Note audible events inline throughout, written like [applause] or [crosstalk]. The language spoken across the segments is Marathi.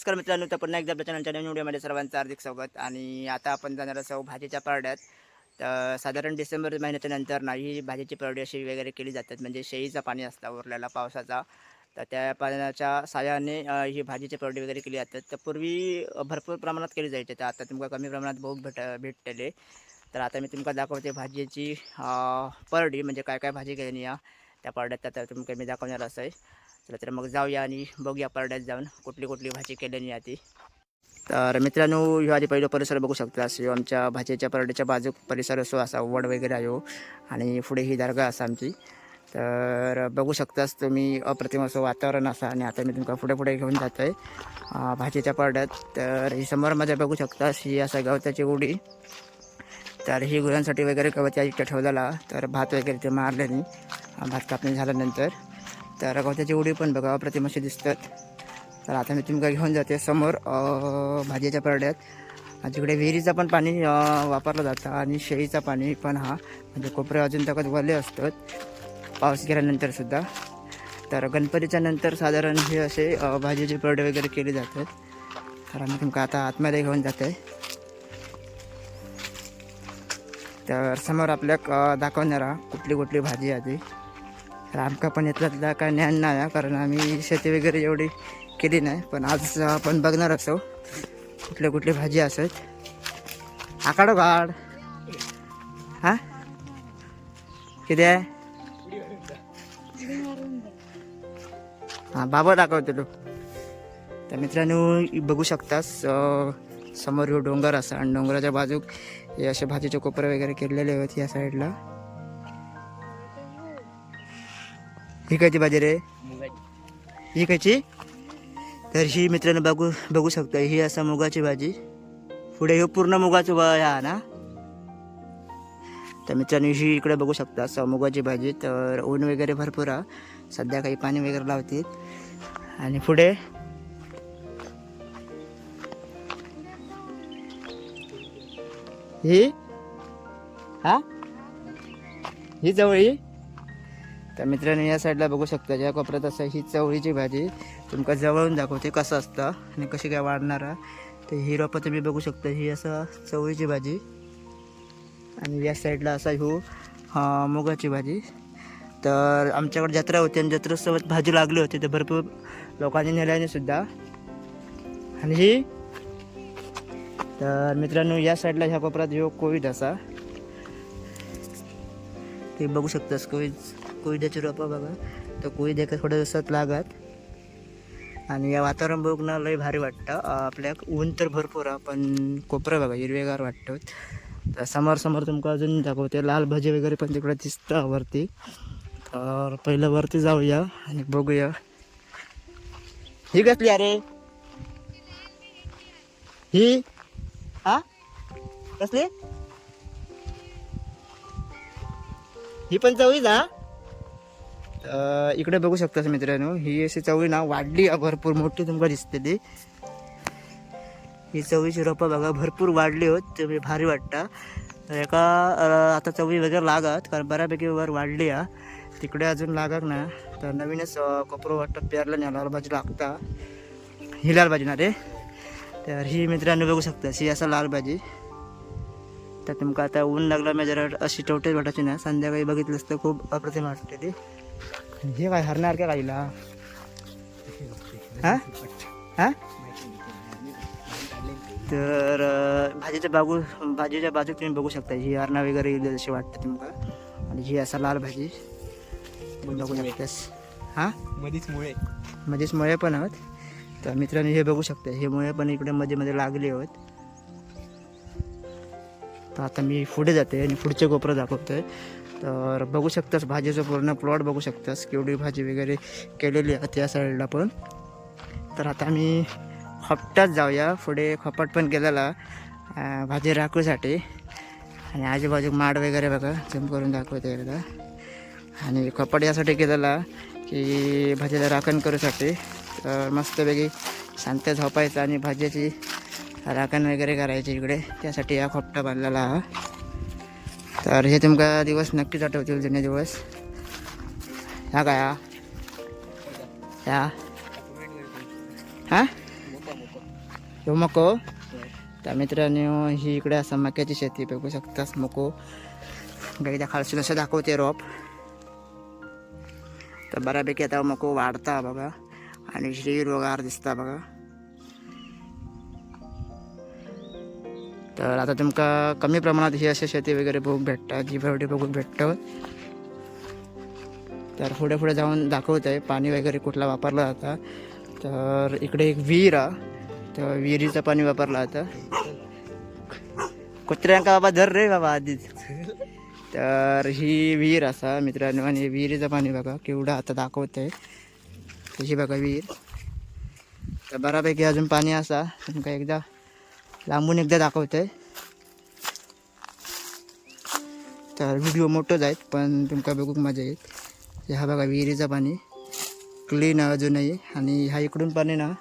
नमस्कार मित्रांनो तर पुन्हा एकदा आपल्या चॅनलच्या नवीन व्हिडिओमध्ये सर्वांचं हार्दिक स्वागत. आणि आता आपण जाणार असो भाजीच्या पारड्यात तर साधारण डिसेंबर महिन्याच्या नंतर ना ही भाजीची परडी अशी वगैरे केली जातात. म्हणजे शेळीचं पाणी असतं उरलेला पावसाचा. तर त्या पाण्याच्या साह्याने ही भाजीची पारडी वगैरे केली जातात. तर पूर्वी भरपूर प्रमाणात केली जायची. तर आता तुमका कमी प्रमाणात भोग भेट भेटलेले. तर आता मी तुमका दाखवते भाजीची परडी म्हणजे काय काय भाजी केली या त्या परड्यात तुम्ही काही मी दाखवणार असं आहे चला तर मग जाऊया आणि बघूया परड्यात जाऊन कुठली कुठली भाजी केल्याने ती. तर मित्रांनो ह्यो आधी पहिलं परिसर बघू शकता. ह्यो आमच्या भाजीच्या परड्याच्या बाजूक परिसर असो असा वड वगैरे आहे आणि पुढे ही दर्गा असा आमची. तर बघू शकताच तुम्ही अप्रतिम असं वातावरण असा. आणि आता मी तुमका पुढे पुढे घेऊन जातो आहे भाजीच्या परड्यात. तर ही समोरमध्ये बघू शकतास ही असा गवताची उडी तर ही गुरांसाठी वगैरे गवत या इकडे ठेवलेला. तर भात वगैरे ते मारल्याने भात कापणी झाल्यानंतर. तर गवताची उडी पण बघा अप्रतिम अशी दिसतात. तर आता मी तुमका घेऊन जाते समोर भाजीच्या परड्यात. तिकडे विहिरीचं पण पाणी वापरलं जातं आणि शेळीचं पाणी पण हा. म्हणजे कोपरे अजून तकत वले असतात. पाऊस गेल्यानंतर सुद्धा. तर गणपतीच्या नंतर साधारण हे असे भाजीचे परडे वगैरे केले जातात. तर आम्ही तुमका आता आतमध्ये घेऊन जाते. तर समोर आपल्याक दाखवणार कुठली कुठली भाजी आहे ती. तर आमका पण यातल्यातला काय ज्ञान नाही आहे, कारण आम्ही शेती वगैरे एवढी केली नाही. पण आज आपण बघणार असो कुठले कुठली भाजी असत. आकाडो गाड हा? किती आहे? हां बाबा दाखवतो तू. तर मित्रांनो बघू शकतास समोर डोंगर असा आणि डोंगराच्या बाजूक हे असे भाजीचे कोपरे वगैरे केलेले आहेत या साईडला. ही कायची भाजी रे ही कायची तर ही मित्रांनो बघू बघू शकता ही असा मुगाची भाजी. पुढे हे पूर्ण मुगाचं ह्या ना? तर मित्रांनो ही इकडे बघू शकता असं मुगाची भाजी. तर ऊन वगैरे भरपूर आहे. सध्या काही पाणी वगैरे लावतील. आणि पुढे? ही? हा? ही चवळी तर मित्रांनो या साईडला बघू शकता ज्या कोपऱ्यात असं ही चवळीची भाजी तुमका जवळून दाखवते कसं असतं आणि कशी काय वाढणार. आहे. तर ही रोपं तुम्ही बघू शकता ही असं चवळीची भाजी. आणि या साईडला असा ह्यो मुगाची भाजी. तर आमच्याकडे जत्रा होती आणि जत्रेसोबत भाजी लागली होती तर भरपूर लोकांनी नेल्याने सुद्धा. आणि ही तर मित्रांनो या साईडला ह्या कोपऱ्यात ह्यो कोविड असा ते बघू शकतास कोविड. कोविडाची रोपं बघा. तर कोविड एका थोड्या दिवसात लागत आणि या वातावरण बघून लय भारी वाटतं. आपल्या आपल्याक ऊन तर भरपूर आहे पण कोपरं बघा हिरवेगार वाटतं. तर समोर समोर तुमका अजून दाखवते. लाल भजी वगैरे पण तिकडे दिसतं वरती. तर पहिलं वरती जाऊया आणि बघूया. ही कसली अरे ही? हा? कसली? ही पण जाऊया हा इकडे बघू शकता मित्रांनो ही अशी चवळी ना वाढली भरपूर मोठी तुमका दिसते ती ही चवळीची रोपं बघा भरपूर वाढली होत तुम्ही भारी वाटता. एका आता चवळी वगैरे लागत कारण बऱ्यापैकी वर वाढली हा तिकडे अजून लागत ना तर नवीनच कपरो कोपरो वाटतं पेरलं नाही लाल भाजी लागता. ही लाल भाजी ना रे. तर ही मित्रांनो बघू शकता ही असा लाल भाजी. तर तुमका आता ऊन लागला मी जरा अशी टवटेच वाटायची ना. संध्याकाळी बघितलं तर खूप अप्रतिम वाटते ती. हे काय हरणार काय काहीला हा? हा? तर भाजीच्या बागू भाजीच्या बाजूक तुम्ही बघू शकता ही हरणा वगैरे येईल जशी वाटते तुमका आणि ही असा लाल भाजी बघू शकतास. हा? मधीच मुळे. मध्येच मुळे पण आहोत. तर मित्रांनो हे बघू शकता हे मुळे पण इकडे मध्ये मध्ये लागले आहोत. तर आता मी पुढे जाते आणि पुढचे कोपरं दाखवतोय. तर बघू शकतास भाजीचं पूर्ण प्लॉट बघू शकतास केवढी भाजी वगैरे केलेली आहे त्या साईडला पण. तर आता आम्ही खपटात जाऊया पुढे खपट पण केलेला भाजी राखूसाठी. आणि आजूबाजू माड वगैरे बघा जम करून दाखवते एकदा. आणि खपट यासाठी केलेला की भाजीला राखण करूसाठी. तर मस्तपैकी शांत झोपायचं आणि भाजीची राखण वगैरे करायची इकडे. त्यासाठी हा खोपटा बांधलेला हा. तर हे तुमका दिवस नक्कीच आठवतील जुने दिवस. ह्या काय ह्या हा? ह्यो मको? त्या मित्रांनो ही इकडे असं मक्याची शेती बघू शकतास मको. गाईच्या खालसून असं दाखवते रोप. तर बऱ्यापैकी आता मको वाढता बघा. आणि हिरवगार दिसता बघा. तर आता तुमका कमी प्रमाणात ही अशी शेती वगैरे बघूक भेटतात जी बरोडी बघूक भेटतं. तर पुढे पुढे जाऊन दाखवत आहे पाणी वगैरे कुठला वापरला जाता. तर इकडे एक विहीर आहे. तर विहिरीचं पाणी वापरलं जातं. कुत्र्यांका बाबा धर रे बाबा आधीच तर ही विहीर असा मित्रांनो आणि विहिरीचं पाणी बघा केवढं आता दाखवत आहे तशी बघा विहीर. तर बऱ्यापैकी अजून पाणी असा तुमका एकदा लांबून एकदा दाखवतंय. तर व्हिडिओ मोठोच आहेत पण तुमका बघूक मजा येईल. ह्या हा बघा विहिरीचं पाणी. क्लीन अजूनही. आणि ह्या इकडून पाणी ना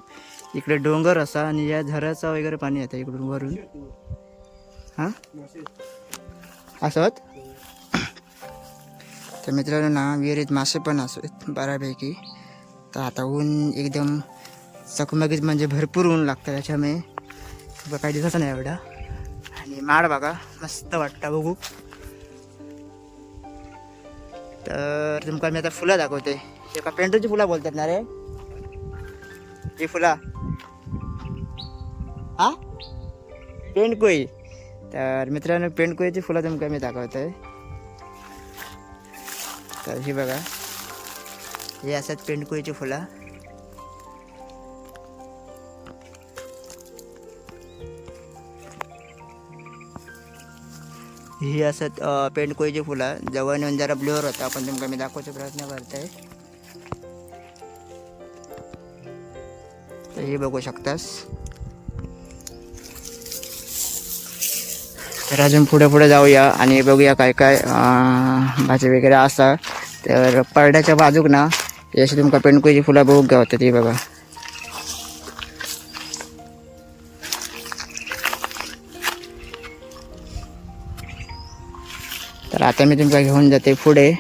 इकडे डोंगर असा आणि या झऱ्याचा वगैरे पाणी येतं इकडून वरून. हां? असं [coughs] तर मित्रांनो ना विहिरीत मासे पण असत बऱ्यापैकी. तर आता ऊन एकदम चकमकीत म्हणजे भरपूर ऊन लागतं त्याच्यामुळे बघा काही दिसत नाही एवढा. आणि माड बघा मस्त वाटतं बघू. तर तुमका मी आता फुलं दाखवते. एका का पेंटूची फुलं बोलतात ना रे? ही फुला. हा? पेंडकुई. तर मित्रांनो पेंडकुईची फुलं तुमका मी दाखवते. तर ही बघा. हे असतात पेंडकुईची फुलं. ही असत कोयची फुलं जवळ येऊन जरा ब्ल्युअर होता. पण तुमका मी दाखवचा प्रयत्न करताय. तर हे बघू शकतास. तर अजून पुढे पुढे जाऊया आणि बघूया काय काय भाजी वगैरे असा. तर परड्याच्या बाजूक ना अशी तुमका पेंडकोळीची फुलं बघू गावतात ही बघा. तर आता मी तुमचा घेऊन जाते पुढे.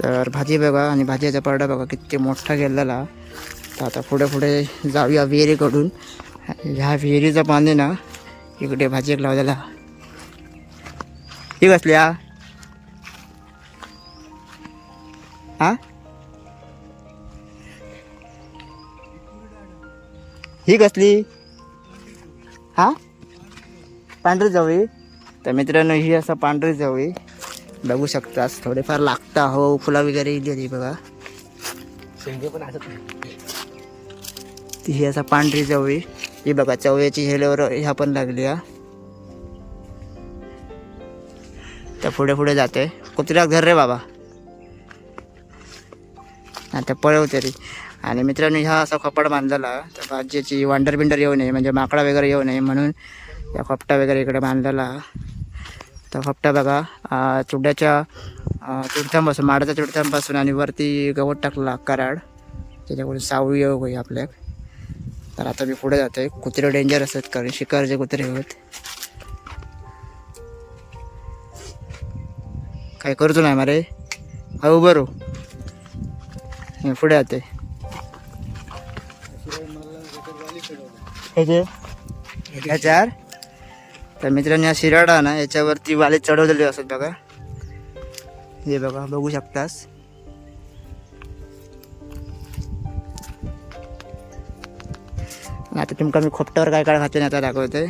तर भाजी बघा आणि भाजीचा परडा बघा किती मोठा गेलेला. तर आता पुढे पुढे जाऊया विहिरीकडून. ह्या विहिरीचं पाणी ना इकडे भाजीक लावलेला. ही कसली हा? ही कसली? हा? पांढरी जवळी तर मित्रांनो ही असं पांढरी जवळी बघू शकतास थोडेफार लागता. हो फुला वगैरे इली बघा. शेंगे पण असत ती ही असा पांढरी चवळी ही बघा चवळीची हेल्यावर ह्या पण लागली हा त्या पुढे पुढे जाते कुत्र्याक धर रे बाबा. आता पळव तरी. आणि मित्रांनो ह्या असा कपड बांधलेला त्या भाजीची वांडर बिंडर येऊ नये म्हणजे माकडा वगैरे येऊ नये म्हणून या कपटा वगैरे इकडे बांधलेला. तर कपटा बघा चुड्याच्या अं, माडाच्या चुडथ्यांपासून आणि वरती गवत टाकला कराड त्याच्याकडून सावळी येऊ होई आपल्याक तर आता मी पुढे जातो आहे कुत्रे डेंजर असतात कारण शिकारचे कुत्रे होत. काय करतो नाही मारे? हा बरो मी पुढे जाते ह्याचे ह्याच्यावर तर मित्रांनो या शिराडा ना याच्यावरती वाले चढवलेले असतात बघा. हे बघा बघू शकतास. आता तुमका मी खोपटावर काय काय खाते आता दाखवतोय.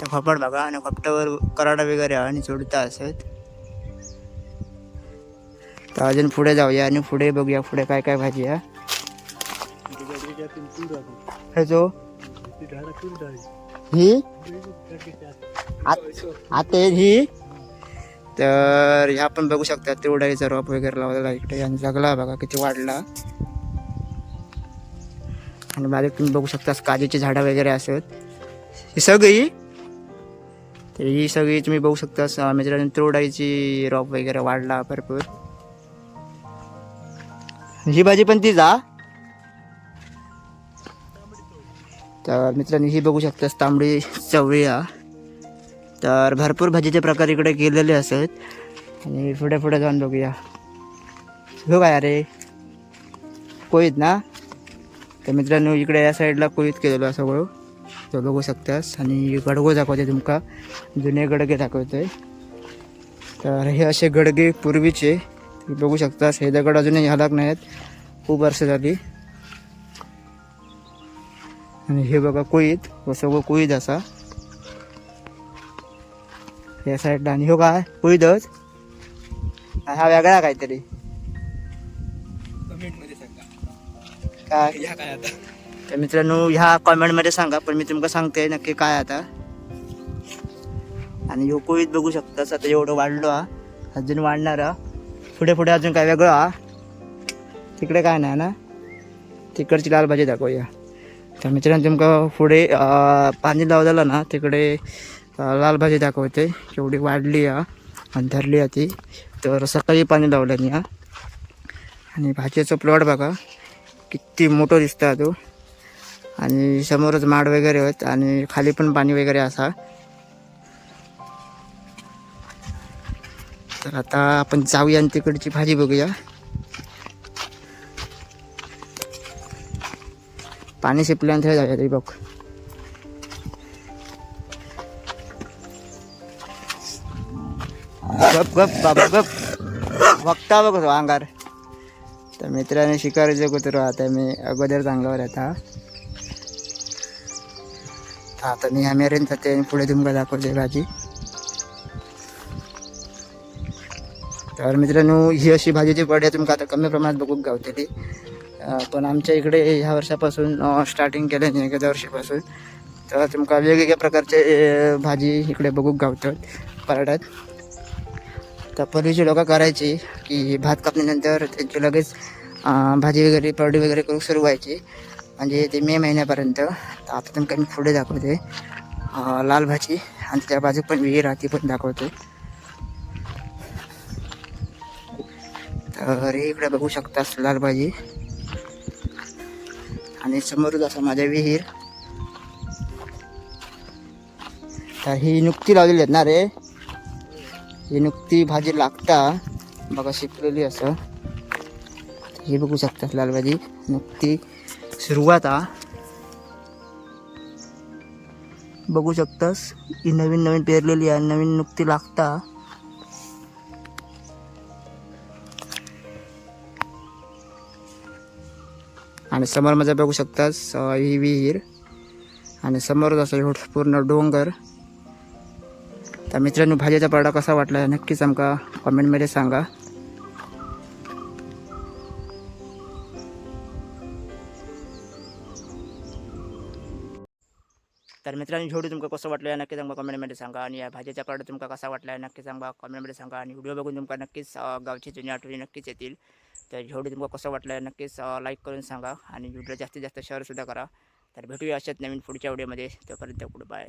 तर खोपट बघा आणि खोपटावर कराडा वगैरे आणि चोडता असत. तर अजून पुढे जाऊया आणि पुढे बघूया पुढे काय काय भाजी आहे. ही? आत- आता ही? तर ह्या पण बघू शकता तेवढाईचा रोप वगैरे लावलेला इकडे. आणि जगला बघा किती वाढला. आणि बारीक तुम्ही बघू शकता काजीची झाडं वगैरे असत. ही सगळी? तर ही सगळी तुम्ही बघू शकता म्हणजे तोडायची रॉप वगैरे वाढला भरपूर. ही भाजी पण ती जा तर मित्रांनी ही बघू शकतास तांबडी चवळी तर भरपूर भाजीचे प्रकार इकडे केलेले असत. आणि पुढे पुढे जाऊन बघूया. हो काय अरे कोयत ना? तर मित्रांनो इकडे या साईडला कोयत केलेलो आहे सगळं. तो बघू शकतास. आणि गडगो दाखवते तुमका. जुने गडगे दाखवतोय. तर हे असे गडगे पूर्वीचे. बघू शकतास. हे दगड अजूनही हलाक नाहीत. खूप वर्ष झाली. आणि हे बघा कोयत व सगळं कोयत असा. या साईडला आणि हो काय? कोयतच हा वेगळा काहीतरी. काय? तर मित्रांनो ह्या कॉमेंटमध्ये सांगा पण मी तुमका सांगते नक्की काय आता. आणि ह्यो कोविड बघू शकतास आता एवढं वाढलो हा. अजून वाढणार पुढे पुढे अजून काय वेगळं हा. तिकडे काय नाही ना. तिकडची लाल भाजी दाखवूया. तर मित्रांनो तुमका पुढे पाणी लावलेलं ना तिकडे लाल भाजी दाखवते. केवढी वाढली हा आणि धरली आहे ती. तर सकाळी पाणी लावलं मी हा. आणि भाजीचं प्लॉट बघा किती मोठं दिसतं तो. आणि समोरच माड वगैरे आहेत आणि खाली पण पाणी वगैरे असा. तर आता आपण जाऊया आणि तिकडची भाजी बघूया. पाणी शिपल्यानंतर जाऊया तरी बघ. गप गप बाबा गप. बघता बघ तो अंगार. तर मित्राने शिकारीचं कुत्र आता मी अगोदर चांगल्यावर आता. आता मी ह्या जाते आणि पुढे तुमका दाखवते भाजी. तर मित्रांनो ही अशी भाजीची पडे तुमका आता कमी प्रमाणात बघूक गावतली ती पण आमच्या इकडे ह्या वर्षापासून स्टार्टिंग केलं नाही गेल्या वर्षीपासून. तर तुमका वेगवेगळ्या प्रकारचे भाजी इकडे बघूक गावतात पराठ्यात तर पूर्वीची लोकं करायची की भात कापल्यानंतर त्यांची लगेच भाजी वगैरे परडी वगैरे करू सुरू व्हायची. म्हणजे ते मे महिन्यापर्यंत. तर आता तुमका मी पुढे दाखवते. लाल भाजी आणि त्या बाजू पण विहीर आहे ती पण दाखवते. तर इकडे बघू शकतास लाल भाजी. आणि समोरच असा माझ्या विहीर. तर ही नुकती लावलेली आहेत ना रे? ही नुकती भाजी लागता. बघा शिकलेली असं. हे बघू शकतात लाल भाजी नुकती सुरुवात हा. बघू शकतास ही नवीन नवीन पेरलेली आहे. नवीन नुकती लागता. आणि समोर मजा बघू शकताच ही विहीर. आणि समोरच असं एवढं पूर्ण डोंगर. तर मित्रांनो भाजीचा पाडा कसा वाटला नक्कीच आमका कॉमेंटमध्ये सांगा. तर मित्रांनो व्हिडिओ तुमका कसं वाटलं आहे नक्कीच सांगा कमेंटमध्ये सांगा. आणि या भाजीचा पाडा तुमका कसा वाटला आहे नक्कीच सांगा कमेंटमध्ये सांगा. आणि व्हिडिओ बघून तुमका नक्कीच गावची जुनी आठवणी नक्कीच येतील. तर व्हिडिओ तुमका कसं वाटलं नक्कीच लाईक करून सांगा आणि व्हिडिओला जास्तीत जास्त शेअरसुद्धा करा. तर भेटूया अशाच नवीन पुढच्या व्हिडिओमध्ये तोपर्यंत गुड बाय